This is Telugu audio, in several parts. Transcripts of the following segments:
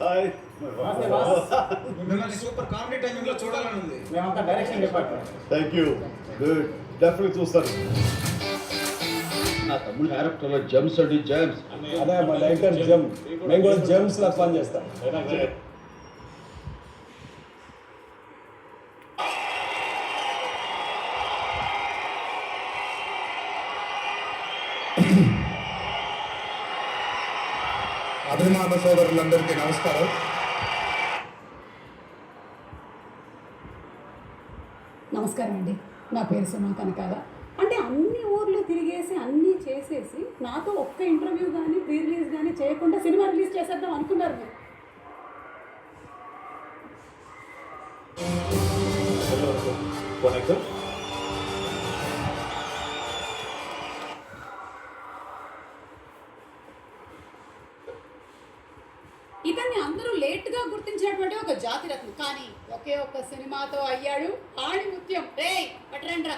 హాయ్. మిమ్మల్ని సూపర్ కామెడీ టైమింగ్లో చూడాలని ఉంది. మేమంతా direction department. Thank you good definite చూస్తాను. నా తమ్ముడు క్యారెక్టర్లో జమ్స్ అండి జమ్స్ అదే మా డైరెక్టర్ జమ్ మేము కూడా జమ్స్ లా పని చేస్తాం. అభిమాన సోదరులందరికీ నమస్కారం నమస్కారం అండి నా పేరు సుమా కనకాల అంటే అన్ని ఊర్లు తిరిగేసి అన్నీ చేసేసి నాతో ఒక్క ఇంటర్వ్యూ కానీ ప్రీ రిలీజ్ కానీ చేయకుండా సినిమా రిలీజ్ చేసేద్దాం అనుకున్నారు మీరు ఇతన్ని అందరూ లేట్గా గుర్తించినటువంటి ఒక జాతి రత్నం. కానీ ఒకే ఒక్క సినిమాతో అయ్యాడు ఆడి ముత్యం. రే పట్టరండ్రా.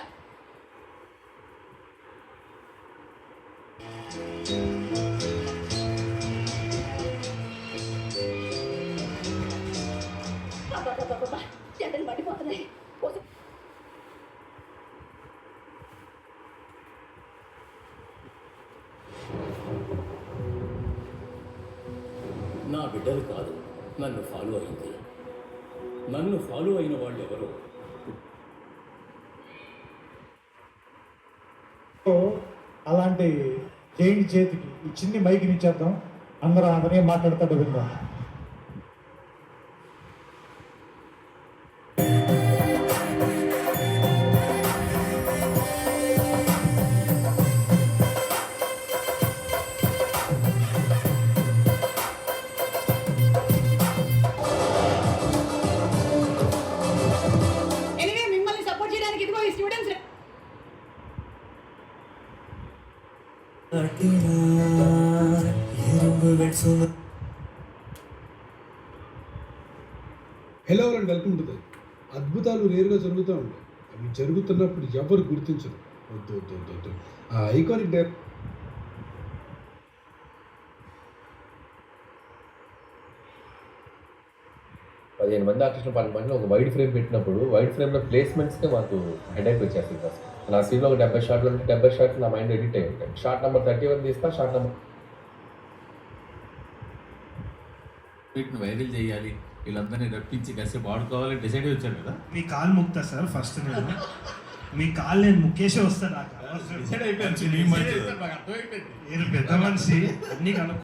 అబ్బబ్బబ్బబ్బబ్బా, నా బిడ్డలు కాదు నన్ను ఫాలో అయింది. నన్ను ఫాలో అయిన వాళ్ళు ఎవరో అలాంటి జైంట్ చేతికి ఈ చిన్ని మైక్ని ఇచ్చేద్దాం. అందరూ అతనే మాట్లాడతాడు విందాం. హలో అండ్ వెల్కమ్ టు అద్భుతాలు రేరుగా జరుగుతూ ఉంటాయి. అవి జరుగుతున్నప్పుడు ఎవరు గుర్తించరు? వద్దు వద్దు వద్దు వద్దు. ఆ ఐకానిక్ డైర్ పదిహేను మంది ఆర్టిస్టులు పన్నెండు మంది ఒక వైడ్ ఫ్రేమ్ పెట్టినప్పుడు వైడ్ ఫ్రేమ్లో ప్లేస్మెంట్స్కే మాకు హెడేక్ వచ్చేస్తుంది ఫస్ట్ నా సీన్లో ఒక డెబ్బై షాట్లు ఉంటే డెబ్బై షాట్లు నా మైండ్ ఎడిట్ అయి ఉంటాయి. షార్ట్ నెంబర్ థర్టీ వన్ తీస్తా షార్ట్ నెంబర్ వీటిని వైరల్ చేయాలి. వీళ్ళందరినీ రప్పించి కాసేపు ఆడుకోవాలని డిసైడ్ అయ్యి వచ్చారు కదా? మీ కాలు ముక్తా సార్ ఫస్ట్ నేను. మీ కాలు నేను ముక్కేసే వస్తాను నాకు. డిసైడ్ అయిపోయాను మీరు పెద్ద మనిషి అన్ని కనుక్కో